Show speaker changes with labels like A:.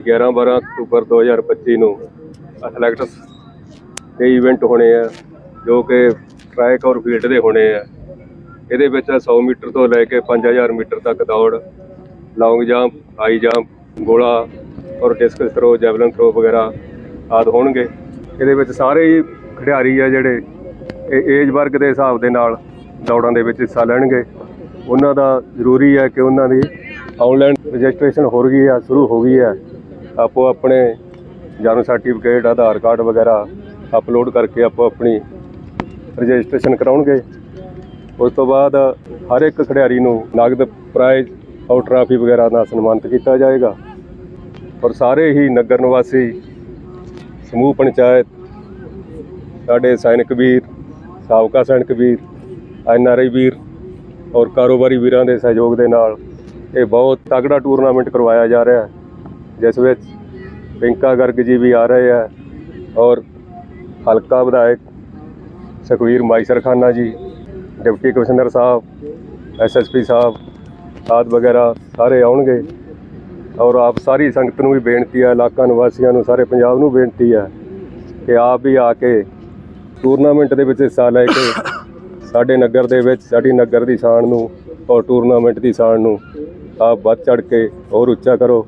A: 11 12 October 2025 ਨੂੰ athletics ਦੇ event ਹੋਣੇ ਆ, ਜੋ ਕਿ ਟਰੈਕ ਔਰ ਫੀਲਡ ਦੇ ਹੋਣੇ ਆ। ਇਹਦੇ ਵਿੱਚ 100 ਮੀਟਰ ਤੋਂ ਲੈ ਕੇ 5000 ਮੀਟਰ ਤੱਕ ਦੌੜ ਲੌਂਗ ਜੰਪ ਹਾਈ ਜੰਪ ਗੋਲਾ ਔਰ ਡਿਸਕਸ ਥਰੋ ਜੈਵਲਨ ਥਰੋ ਵਗੈਰਾ ਆਦਿ ਹੋਣਗੇ। ਇਹਦੇ ਵਿੱਚ ਸਾਰੇ ਹੀ ਖਿਡਾਰੀ ਆ ਜਿਹੜੇ ਇਹ ਏਜ ਵਰਗ ਦੇ ਹਿਸਾਬ ਦੇ ਨਾਲ ਦੌੜਾਂ ਦੇ ਵਿੱਚ ਹਿੱਸਾ ਲੈਣਗੇ। ਉਹਨਾਂ ਦਾ ਜ਼ਰੂਰੀ ਹੈ ਕਿ ਉਹਨਾਂ ਦੀ ਆਨਲਾਈਨ ਰਜਿਸਟ੍ਰੇਸ਼ਨ ਹੋ ਗਈ ਹੈ, ਸ਼ੁਰੂ ਹੋ ਗਈ ਹੈ। ਆਪੋ ਆਪਣੇ ਜਨਮ ਸਰਟੀਫਿਕੇਟ, ਆਧਾਰ ਕਾਰਡ ਵਗੈਰਾ ਅਪਲੋਡ ਕਰਕੇ ਆਪੋ ਆਪਣੀ ਰਜਿਸਟ੍ਰੇਸ਼ਨ ਕਰਾਉਣਗੇ। ਉਸ ਤੋਂ ਬਾਅਦ ਹਰ ਇੱਕ ਖਿਡਾਰੀ ਨੂੰ ਨਗਦ ਪ੍ਰਾਈਜ਼ ਔਰ ਟਰਾਫੀ ਵਗੈਰਾ ਨਾਲ ਸਨਮਾਨਿਤ ਕੀਤਾ ਜਾਏਗਾ। ਔਰ ਸਾਰੇ ਹੀ ਨਗਰ ਨਿਵਾਸੀ, ਸਮੂਹ ਪੰਚਾਇਤ, ਸਾਡੇ ਸੈਨਿਕ ਵੀਰ, ਸਾਬਕਾ ਸੈਨਿਕ ਵੀਰ, ਐਨ ਆਰ ਆਈ ਵੀਰ ਔਰ ਕਾਰੋਬਾਰੀ ਵੀਰਾਂ ਦੇ ਸਹਿਯੋਗ ਦੇ ਨਾਲ ਇਹ ਬਹੁਤ ਤਗੜਾ ਟੂਰਨਾਮੈਂਟ ਕਰਵਾਇਆ ਜਾ ਰਿਹਾ ਹੈ। ਜਿਸ ਵਿੱਚ ਪਿੰਕਾ ਗਰਗ ਜੀ ਵੀ ਆ ਰਹੇ ਹੈ ਔਰ ਹਲਕਾ ਵਿਧਾਇਕ ਸੁਖਵੀਰ ਮਾਈਸਰ ਜੀ, ਡਿਪਟੀ ਕਮਿਸ਼ਨਰ ਸਾਹਿਬ ਐਸਐਸਪੀ ਸਾਹਿਬ, ਆਦਿ ਵਗੈਰਾ ਸਾਰੇ ਆਉਣਗੇ ਔਰ ਆਪ ਸਾਰੀ ਸੰਗਤ ਨੂੰ ਵੀ ਬੇਨਤੀ ਹੈ, ਇਲਾਕਾ ਨਿਵਾਸੀਆਂ ਨੂੰ, ਸਾਰੇ ਪੰਜਾਬ ਨੂੰ ਬੇਨਤੀ ਹੈ ਕਿ ਆਪ ਵੀ ਆ ਕੇ ਟੂਰਨਾਮੈਂਟ ਦੇ ਵਿੱਚ ਹਿੱਸਾ ਲੈ ਕੇ ਸਾਡੇ ਨਗਰ ਦੇ ਵਿੱਚ, ਸਾਡੀ ਨਗਰ ਦੀ ਸ਼ਾਨ ਨੂੰ ਔਰ ਟੂਰਨਾਮੈਂਟ ਦੀ ਸ਼ਾਨ ਨੂੰ ਆਪ ਵੱਧ ਚੜ ਕੇ ਹੋਰ ਉੱਚਾ ਕਰੋ।